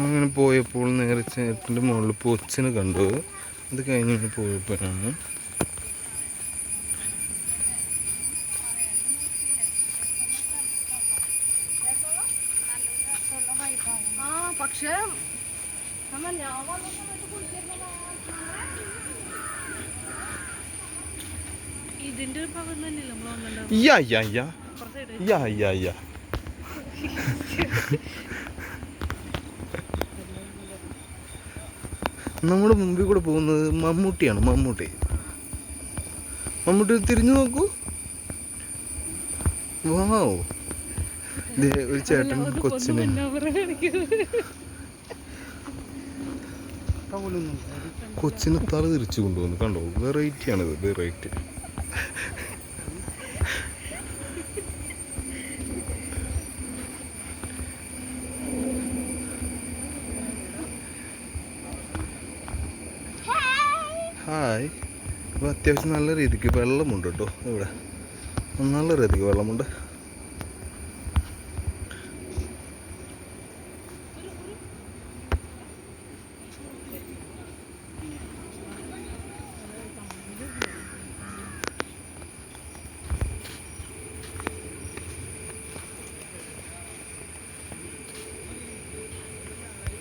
അങ്ങനെ പോയപ്പോൾ നേരെ ചേട്ടന്റെ മുകളിൽ പൊച്ചിനെ കണ്ടു. അത് കഴിഞ്ഞ് പോയപ്പോഴാണ് പക്ഷേ അമ്മ ഞാൻ വന്ന സമയത്ത്. ഇതിന്റെ ഭാഗം തന്നെയല്ലേ നമ്മൾ വന്നിട്ടുണ്ടാവും നമ്മുടെ മുമ്പിൽ കൂടെ പോകുന്നത് മമ്മൂട്ടിയാണ് മമ്മൂട്ടി. മമ്മൂട്ടി തിരിഞ്ഞു നോക്കൂ. വാവ് ഒരു ചേട്ടൻ കൊച്ചിനെ. കൊച്ചിനെ തല തിരിച്ചു കൊണ്ടുവന്നു കണ്ടോ? വെറൈറ്റി ഇത് വെറൈറ്റി. ഹായ്. ഇപ്പോൾ അത്യാവശ്യം നല്ല രീതിക്ക് വെള്ളമുണ്ട് കേട്ടോ ഇവിടെ. നല്ല രീതിക്ക് വെള്ളമുണ്ട്.